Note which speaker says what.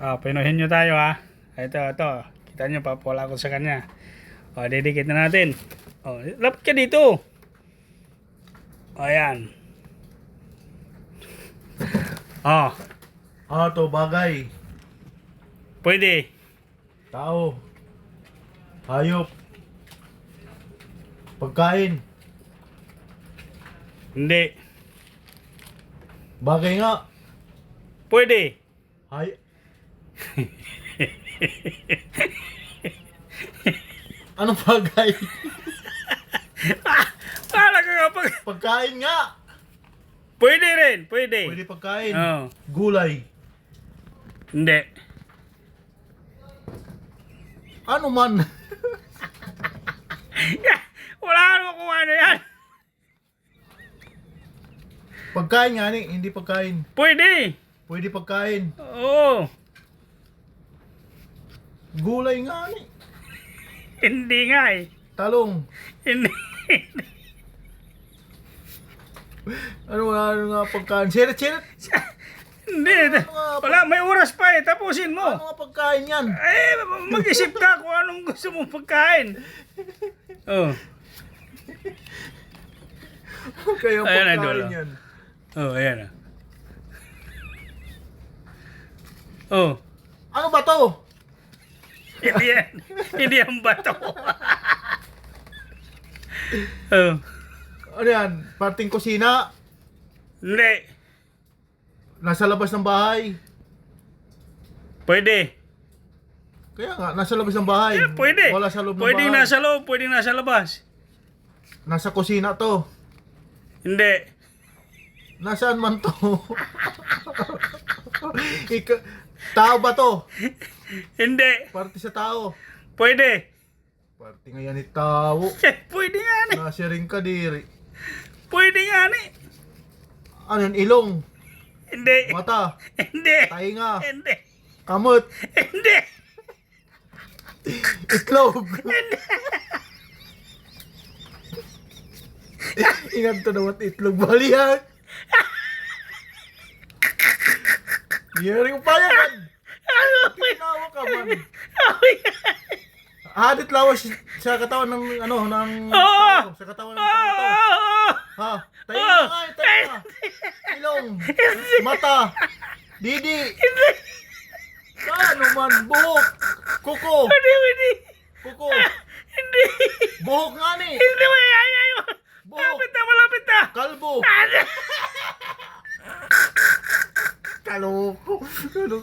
Speaker 1: Oh, pinuhin nyo tayo ha. Ito, ito. Kita nyo, papula ko sa kanya. O, didikit na natin. O, lapit ka dito. O, yan. O,
Speaker 2: Ah, to bagay.
Speaker 1: pwede.
Speaker 2: Tao. Hayop. Pagkain.
Speaker 1: Hindi.
Speaker 2: Bagay nga.
Speaker 1: Pwede.
Speaker 2: Hay... Anong bagay?
Speaker 1: Para ka kapag...
Speaker 2: Pagkain nga.
Speaker 1: Pwede rin, pwede.
Speaker 2: Pwede pagkain.
Speaker 1: Oo.
Speaker 2: Gulay.
Speaker 1: Hindi.
Speaker 2: Ano man?
Speaker 1: Wala naman kung ano yan.
Speaker 2: Pagkain nga ni, hindi pagkain.
Speaker 1: Pwede.
Speaker 2: Pwede pagkain.
Speaker 1: Oo.
Speaker 2: Gulay nga ni.
Speaker 1: Hindi nga eh.
Speaker 2: Talong.
Speaker 1: Hindi.
Speaker 2: Ano nga, ano nga pagkain? Sirit, sirit.
Speaker 1: Hindi. Wala, may oras pa eh. Tapusin mo.
Speaker 2: Ano nga pagkain yan?
Speaker 1: Eh, mag-isip ka kung anong gusto mong pagkain. Oh.
Speaker 2: Kaya
Speaker 1: Ayan na,
Speaker 2: pagkain
Speaker 1: Dolo.
Speaker 2: yan.
Speaker 1: Oh, ayan na. Oh.
Speaker 2: Ano ba to?
Speaker 1: Hindi yan. Hindi yan bato. oh.
Speaker 2: Ano yan? Parting kusina?
Speaker 1: Hindi.
Speaker 2: Nasa labas ng bahay?
Speaker 1: Pwede.
Speaker 2: Kaya nga, nasa labas ng bahay.
Speaker 1: Eh, pwede.
Speaker 2: Wala sa loob ng
Speaker 1: Pwede
Speaker 2: bahay.
Speaker 1: nasa loob, pwede nasa labas.
Speaker 2: Nasa kusina to.
Speaker 1: Hindi.
Speaker 2: Nasaan man to? Ika- tao ba to?
Speaker 1: Hindi.
Speaker 2: Parte sa tao.
Speaker 1: Pwede.
Speaker 2: Parte nga yan ni tao.
Speaker 1: Pwede nga ni.
Speaker 2: Nasa ring kadiri.
Speaker 1: Pwede nga ni.
Speaker 2: Ano yun? Ilong.
Speaker 1: Hindi.
Speaker 2: Mata.
Speaker 1: Hindi.
Speaker 2: Tainga.
Speaker 1: Hindi.
Speaker 2: Kamot.
Speaker 1: Hindi.
Speaker 2: Itlog. Ingat to naman itlog balihan. Yari ko pa yan.
Speaker 1: Ano?
Speaker 2: Tinawa ka man. Hadit lawas sa katawan ng ano ng tao, sa katawan ng tao.
Speaker 1: Oh!
Speaker 2: Ha? Tayo na nga, tayo na. Ilong. Mata. Didi. Ano man, buhok. Kuko.
Speaker 1: Hindi, hindi.
Speaker 2: Kuko.
Speaker 1: Hindi.
Speaker 2: Buhok nga ni.
Speaker 1: Hindi mo ay ay mo.
Speaker 2: Buhok.
Speaker 1: Malapit na, malapit na.
Speaker 2: Kalbo.
Speaker 1: Ano?
Speaker 2: Kaloko. Kaloko.